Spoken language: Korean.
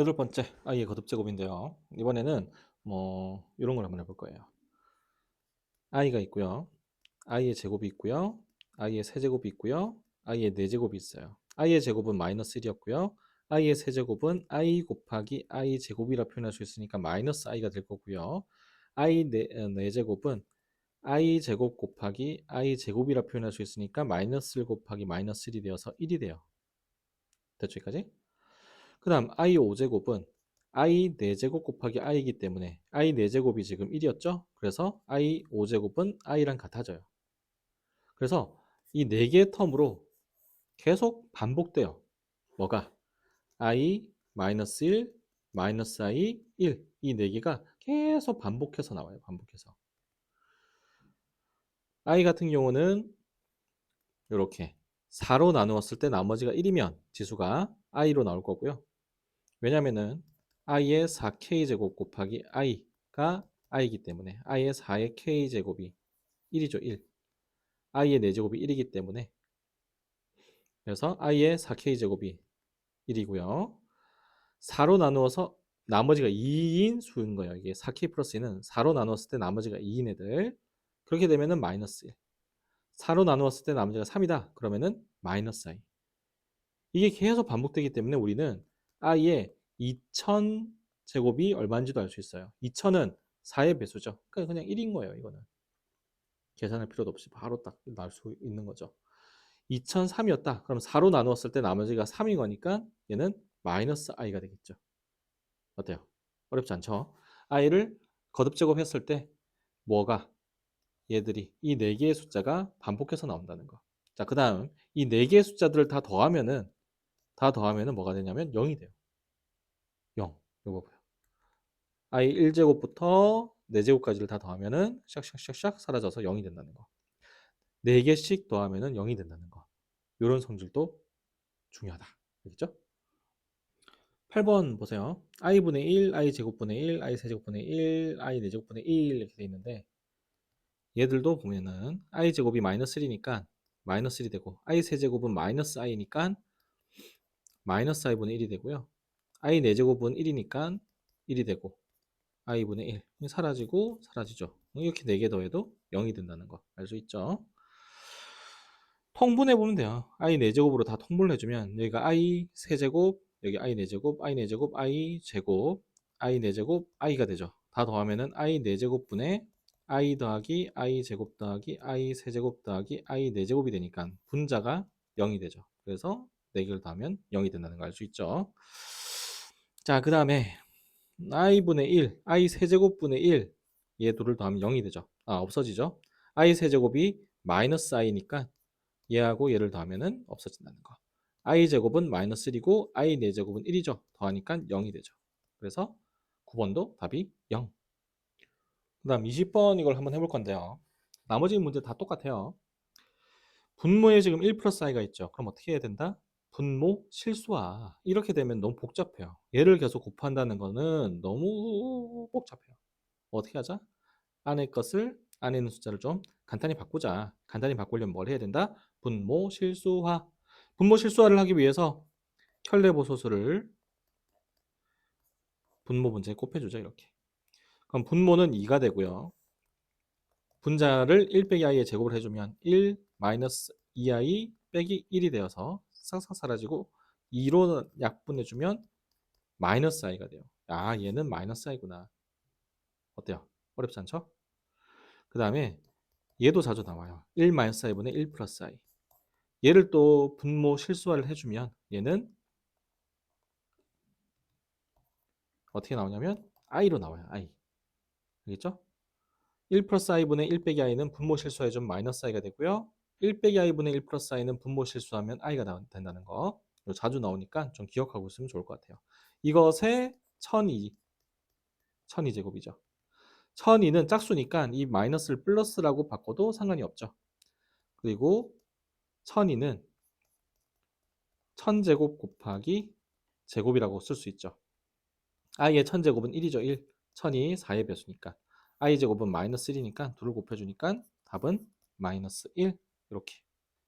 여덟 번째 i의 거듭 제곱인데요. 이번에는 뭐 이런 걸 한번 해볼 거예요. i가 있고요. i의 제곱이 있고요. i의 세제곱이 있고요. i의 네제곱이 있어요. i의 제곱은 마이너스 1이었고요. i의 세제곱은 i 곱하기 i 제곱이라 표현할 수 있으니까 마이너스 i가 될 거고요. i 네, 어, 네제곱은 i 제곱 곱하기 i 제곱이라 표현할 수 있으니까 마이너스 1 곱하기 마이너스 1이 되어서 1이 돼요. 됐죠 여기까지? 그 다음 i 5제곱은 i 4제곱 곱하기 i이기 때문에 i 4제곱이 지금 1이었죠? 그래서 i 5제곱은 i랑 같아져요. 그래서 이 4개의 텀으로 계속 반복돼요. 뭐가? i 마이너스 1, 마이너스 i, 1. 이 4개가 계속 반복해서 나와요. 반복해서. i 같은 경우는 이렇게 4로 나누었을 때 나머지가 1이면 지수가 i로 나올 거고요. 왜냐면은 i의 4k 제곱 곱하기 i가 i이기 때문에 i의 4의 k 제곱이 1이죠. 1. i의 4제곱이 1이기 때문에 그래서 i의 4k 제곱이 1이고요. 4로 나누어서 나머지가 2인 수인 거예요. 이게 4k 플러스 2는 4로 나누었을 때 나머지가 2인 애들. 그렇게 되면은 마이너스 1. 4로 나누었을 때 나머지가 3이다. 그러면은 마이너스 i. 이게 계속 반복되기 때문에 우리는 i의 2000 제곱이 얼마인지도 알 수 있어요. 2000은 4의 배수죠. 그러니까 그냥 1인 거예요. 이거는. 계산할 필요도 없이 바로 딱 나올 수 있는 거죠. 2003이었다. 그럼 4로 나누었을 때 나머지가 3인 거니까 얘는 마이너스 i가 되겠죠. 어때요? 어렵지 않죠? i를 거듭 제곱했을 때 뭐가 얘들이 이 네 개의 숫자가 반복해서 나온다는 거. 자, 그 다음 이 네 개의 숫자들을 다 더하면은 다 더하면은 뭐가 되냐면 0이 돼요. 0. 요거 봐요. i 1제곱부터 4제곱까지를 다 더하면은 샥샥샥샥 사라져서 0이 된다는 거. 4개씩 더하면은 0이 된다는 거. 요런 성질도 중요하다. 알겠죠? 8번 보세요. i분의 1, i 제곱분의 1, i 세제곱분의 1, i 4제곱분의 1 이렇게 돼 있는데 얘들도 보면은 i 제곱이 마이너스 1이니까 마이너스 1이 되고 i 세제곱은 마이너스 i니까 마이너스 i분의 1이 되고요. i 4제곱은 1이니까 1이 되고 i분의 1 사라지고 사라지죠. 이렇게 4개 더해도 0이 된다는 거 알 수 있죠. 통분해 보면 돼요. i 4제곱으로 다 통분을 해주면 여기가 i 세제곱 여기 i 4제곱 i 4제곱 i 제곱 i 4제곱 i가 되죠. 다 더하면은 i 4제곱분의 i 더하기 i 제곱 더하기 i 세제곱 더하기 i 4제곱이 되니까 분자가 0이 되죠. 그래서 4개를 더하면 0이 된다는 걸 알 수 있죠. 자, 그 다음에 i분의 1, i 세제곱분의 1, 얘 둘을 더하면 0이 되죠. 아, 없어지죠. i 세제곱이 마이너스 i니까 얘하고 얘를 더하면은 없어진다는 거. i 제곱은 마이너스 1이고 i 4제곱은 1이죠. 더하니까 0이 되죠. 그래서 9번도 답이 0. 그 다음 20번 이걸 한번 해볼 건데요. 나머지 문제 다 똑같아요. 분모에 지금 1 플러스 i가 있죠. 그럼 어떻게 해야 된다? 분모 실수화. 이렇게 되면 너무 복잡해요. 얘를 계속 곱한다는 거는 너무 복잡해요. 어떻게 하자? 안에 것을 안에 있는 숫자를 좀 간단히 바꾸자. 간단히 바꾸려면 뭘 해야 된다? 분모 실수화. 분모 실수화를 하기 위해서 켤레보소수를 분모 분자에 곱해주죠. 이렇게. 그럼 분모는 2가 되고요. 분자를 1 빼기 i의 제곱을 해주면 1 마이너스 2i 빼기 1이 되어서 싹싹 사라지고 2로 약분해주면 마이너스 i가 돼요. 아 얘는 마이너스 i구나. 어때요? 어렵지 않죠? 그 다음에 얘도 자주 나와요. 1 마이너스 i분의 1 플러스 i. 얘를 또 분모 실수화를 해주면 얘는 어떻게 나오냐면 i로 나와요. i. 알겠죠? 1 플러스 i분의 1 빼기 i는 분모 실수해주면 마이너스 i가 되고요. 1 빼기 i분의 1 플러스 i는 분모 실수하면 i가 된다는 거. 자주 나오니까 좀 기억하고 있으면 좋을 것 같아요. 이것의 1002, 1002제곱이죠. 1002는 짝수니까 이 마이너스를 플러스라고 바꿔도 상관이 없죠. 그리고 1002는 1000제곱 곱하기 제곱이라고 쓸 수 있죠. i의 1000제곱은 1이죠. 1. 1000이 4의 배수니까. i 제곱은 마이너스 1이니까 둘을 곱해주니까 답은 마이너스 1 이렇게